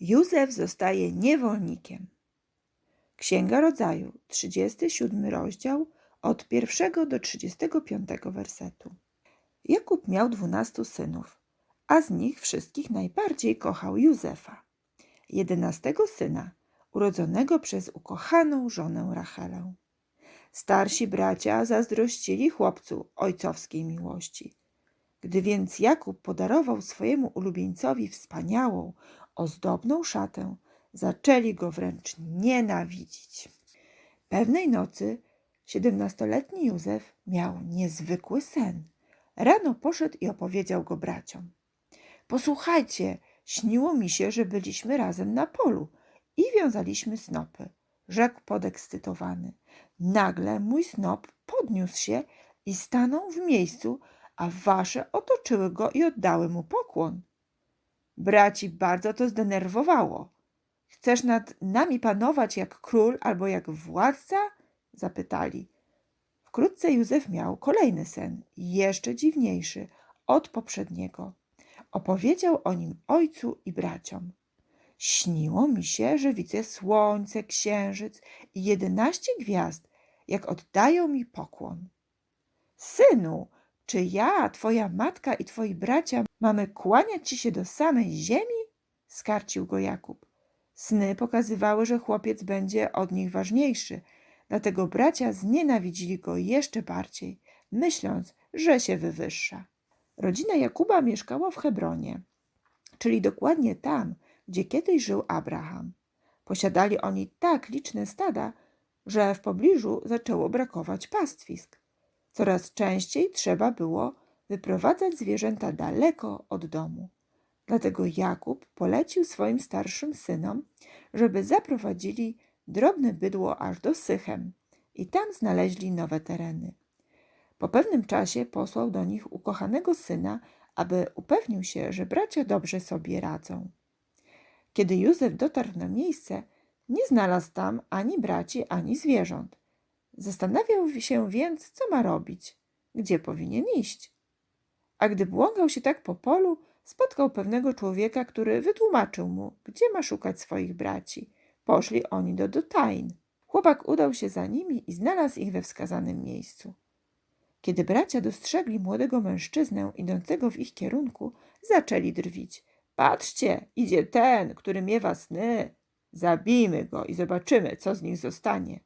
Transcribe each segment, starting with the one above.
Józef zostaje niewolnikiem. Księga Rodzaju, 37 rozdział, od 1 do 35 wersetu. Jakub miał dwunastu synów, a z nich wszystkich najbardziej kochał Józefa, jedenastego syna, urodzonego przez ukochaną żonę Rachelę. Starsi bracia zazdrościli chłopcu ojcowskiej miłości. Gdy więc Jakub podarował swojemu ulubieńcowi wspaniałą, ozdobną szatę, zaczęli go wręcz nienawidzić. Pewnej nocy siedemnastoletni Józef miał niezwykły sen. Rano poszedł i opowiedział go braciom. Posłuchajcie, śniło mi się, że byliśmy razem na polu i wiązaliśmy snopy, rzekł podekscytowany. Nagle mój snop podniósł się i stanął w miejscu, a wasze otoczyły go i oddały mu pokłon. Braci bardzo to zdenerwowało. Chcesz nad nami panować jak król albo jak władca? zapytali. Wkrótce Józef miał kolejny sen, jeszcze dziwniejszy od poprzedniego. Opowiedział o nim ojcu i braciom. Śniło mi się, że widzę słońce, księżyc i jedenaście gwiazd, jak oddają mi pokłon. Synu, czy ja, twoja matka i twoi bracia mamy kłaniać ci się do samej ziemi? Skarcił go Jakub. Sny pokazywały, że chłopiec będzie od nich ważniejszy, dlatego bracia znienawidzili go jeszcze bardziej, myśląc, że się wywyższa. Rodzina Jakuba mieszkała w Hebronie, czyli dokładnie tam, gdzie kiedyś żył Abraham. Posiadali oni tak liczne stada, że w pobliżu zaczęło brakować pastwisk. Coraz częściej trzeba było wyprowadzać zwierzęta daleko od domu. Dlatego Jakub polecił swoim starszym synom, żeby zaprowadzili drobne bydło aż do Sychem i tam znaleźli nowe tereny. Po pewnym czasie posłał do nich ukochanego syna, aby upewnił się, że bracia dobrze sobie radzą. Kiedy Józef dotarł na miejsce, nie znalazł tam ani braci, ani zwierząt. Zastanawiał się więc, co ma robić, gdzie powinien iść. A gdy błąkał się tak po polu, spotkał pewnego człowieka, który wytłumaczył mu, gdzie ma szukać swoich braci. Poszli oni do Dotain. Chłopak udał się za nimi i znalazł ich we wskazanym miejscu. Kiedy bracia dostrzegli młodego mężczyznę idącego w ich kierunku, zaczęli drwić. Patrzcie, idzie ten, który miewa sny. Zabijmy go i zobaczymy, co z nich zostanie.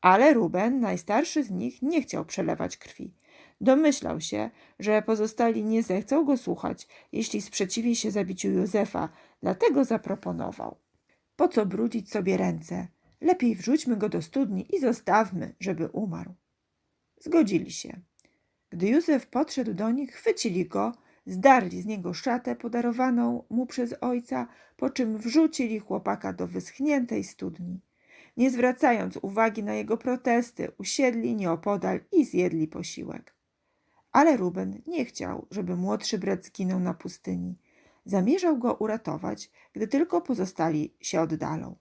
Ale Ruben, najstarszy z nich, nie chciał przelewać krwi. Domyślał się, że pozostali nie zechcą go słuchać, jeśli sprzeciwi się zabiciu Józefa, dlatego zaproponował. Po co brudzić sobie ręce? Lepiej wrzućmy go do studni i zostawmy, żeby umarł. Zgodzili się. Gdy Józef podszedł do nich, chwycili go, zdarli z niego szatę podarowaną mu przez ojca, po czym wrzucili chłopaka do wyschniętej studni. Nie zwracając uwagi na jego protesty, usiedli nieopodal i zjedli posiłek. Ale Ruben nie chciał, żeby młodszy brat zginął na pustyni. Zamierzał go uratować, gdy tylko pozostali się oddalą.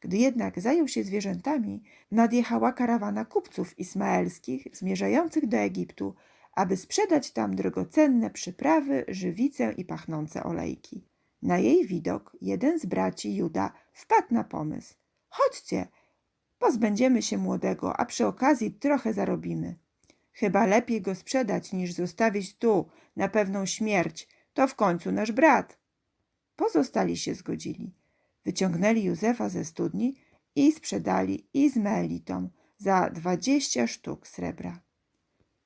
Gdy jednak zajął się zwierzętami, nadjechała karawana kupców ismaelskich zmierzających do Egiptu, aby sprzedać tam drogocenne przyprawy, żywicę i pachnące olejki. Na jej widok jeden z braci Juda wpadł na pomysł. Chodźcie, pozbędziemy się młodego, a przy okazji trochę zarobimy. Chyba lepiej go sprzedać, niż zostawić tu na pewną śmierć. To w końcu nasz brat. Pozostali się zgodzili. Wyciągnęli Józefa ze studni i sprzedali Izmaelitom za dwadzieścia sztuk srebra.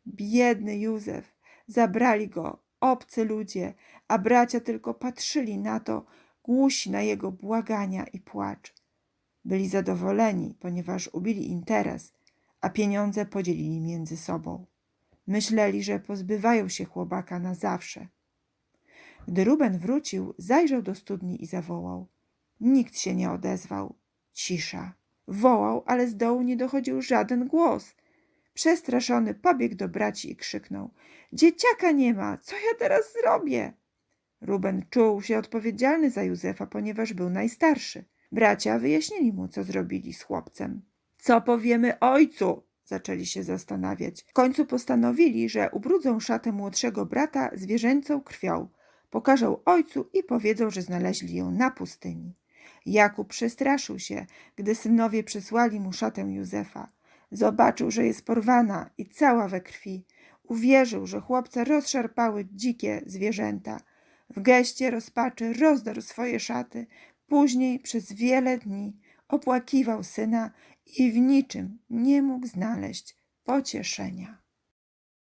Biedny Józef, zabrali go obcy ludzie, a bracia tylko patrzyli na to, głusi na jego błagania i płacz. Byli zadowoleni, ponieważ ubili interes, a pieniądze podzielili między sobą. Myśleli, że pozbywają się chłopaka na zawsze. Gdy Ruben wrócił, zajrzał do studni i zawołał. Nikt się nie odezwał. Cisza. Wołał, ale z dołu nie dochodził żaden głos. Przestraszony pobiegł do braci i krzyknął: Dzieciaka nie ma! Co ja teraz zrobię? Ruben czuł się odpowiedzialny za Józefa, ponieważ był najstarszy. Bracia wyjaśnili mu, co zrobili z chłopcem. Co powiemy ojcu? Zaczęli się zastanawiać. W końcu postanowili, że ubrudzą szatę młodszego brata zwierzęcą krwią. pokażą ojcu i powiedzą, że znaleźli ją na pustyni. Jakub przestraszył się, gdy synowie przysłali mu szatę Józefa. Zobaczył, że jest porwana i cała we krwi. Uwierzył, że chłopca rozszarpały dzikie zwierzęta. W geście rozpaczy rozdarł swoje szaty. Później przez wiele dni opłakiwał syna i w niczym nie mógł znaleźć pocieszenia.